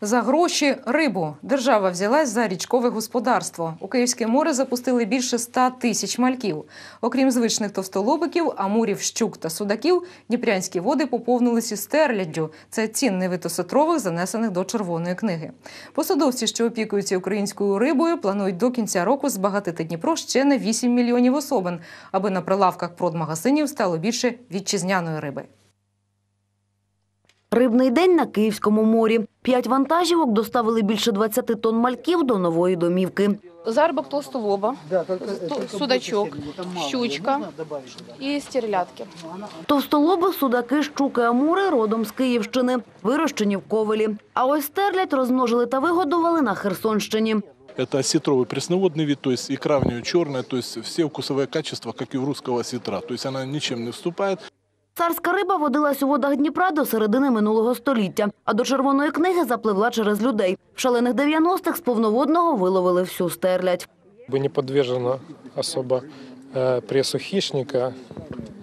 За гроші рибу держава взялась за річкове господарство. У Київське море запустили більше 100 тисяч мальків. Окрім звичних товстолобиків, амурів, щук та судаків, дніпрянські води поповнилися стерляддю. Це цінний вид занесених до червоної книги. Посадовці, що опікуються українською рибою, планують до кінця року збагатити Дніпро ще на 8 мільйонів особин, аби на прилавках продмагазинів стало більше вітчизняної риби. Рибний день на Київському морі. П'ять вантажівок доставили більше 20 тонн мальків до нової домівки. Заробок толстолоба, ту- судачок, щучка і стерлядки. Товстолоби, судаки, щуки, амури родом з Київщини, вирощені в Ковелі. А ось стерлядь розмножили та вигодували на Херсонщині. Это осетровый пресноводный вид, то есть икра в нее черная, то есть все вкусовые качества, как и у русского осетра. То есть она ничем не вступает. Царська риба водилась у водах Дніпра до середини минулого століття, а до червоної книги запливла через людей. В шалених 90-х з повноводного виловили всю стерлядь. бы не подвержена особо э, прессу хищника,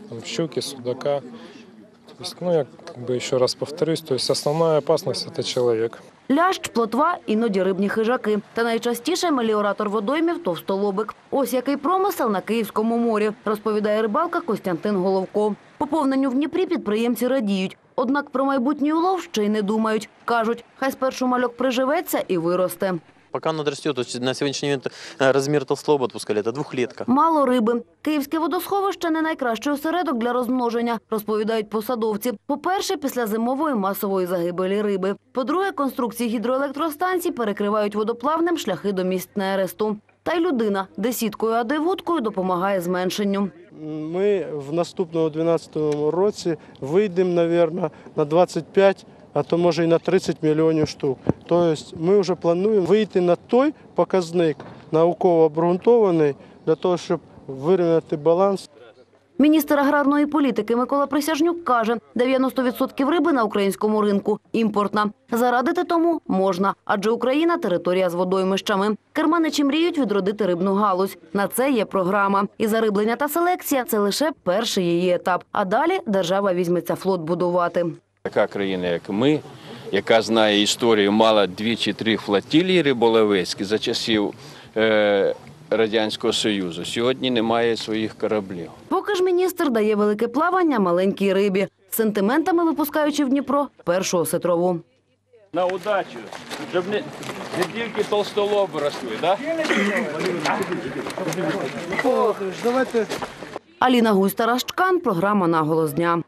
там, щуки, судака. То есть, ну, я как бы еще раз повторюсь, то есть основная опасность – это человек. Лящ, плотва, іноді рибні хижаки. Та найчастіше меліоратор водоймів – товстолобик. Ось який промисел на Київському морі, розповідає рибалка Костянтин Головко. Поповненню в Дніпрі підприємці радіють. Однак про майбутній улов ще й не думають. Кажуть, хай спершу мальок приживеться і виросте. Пока он отрастет, то на сегодняшний момент э, размер толстолоба отпускали, это двухлетка. Мало риби. Київське водосховище не найкращий осередок для розмноження, розповідають посадовці. По-перше, після зимової масової загибелі риби. По-друге, конструкції гідроелектростанцій перекривають водоплавним шляхи до місць нересту. Та й людина, де сіткою, а де вудкою, допомагає зменшенню. Ми в наступному 2012 році вийдемо, мабуть, на 25, а то може і на 30 мільйонів штук. Тобто ми вже плануємо вийти на той показник науково обґрунтований для того, щоб вирівняти баланс Міністр аграрної політики Микола Присяжнюк каже, 90% риби на українському ринку імпортна. Зарадити тому можна, адже Україна – територія з водоймищами. Керманичі мріють відродити рибну галузь. На це є програма. І зариблення та селекція – це лише перший її етап. А далі держава візьметься флот будувати. Така країна, як ми, яка знає історію, мала дві чи три флотилії риболовецькі за часів е, Радянського Союзу. Сьогодні немає своїх кораблів. Поки ж міністр дає велике плавання маленькій рибі, сентиментами випускаючи в Дніпро першу осетрову. На удачу, щоб не, не тільки толстолоби росли, так? Аліна Гусь, Тарас Чкан, програма «Наголос дня».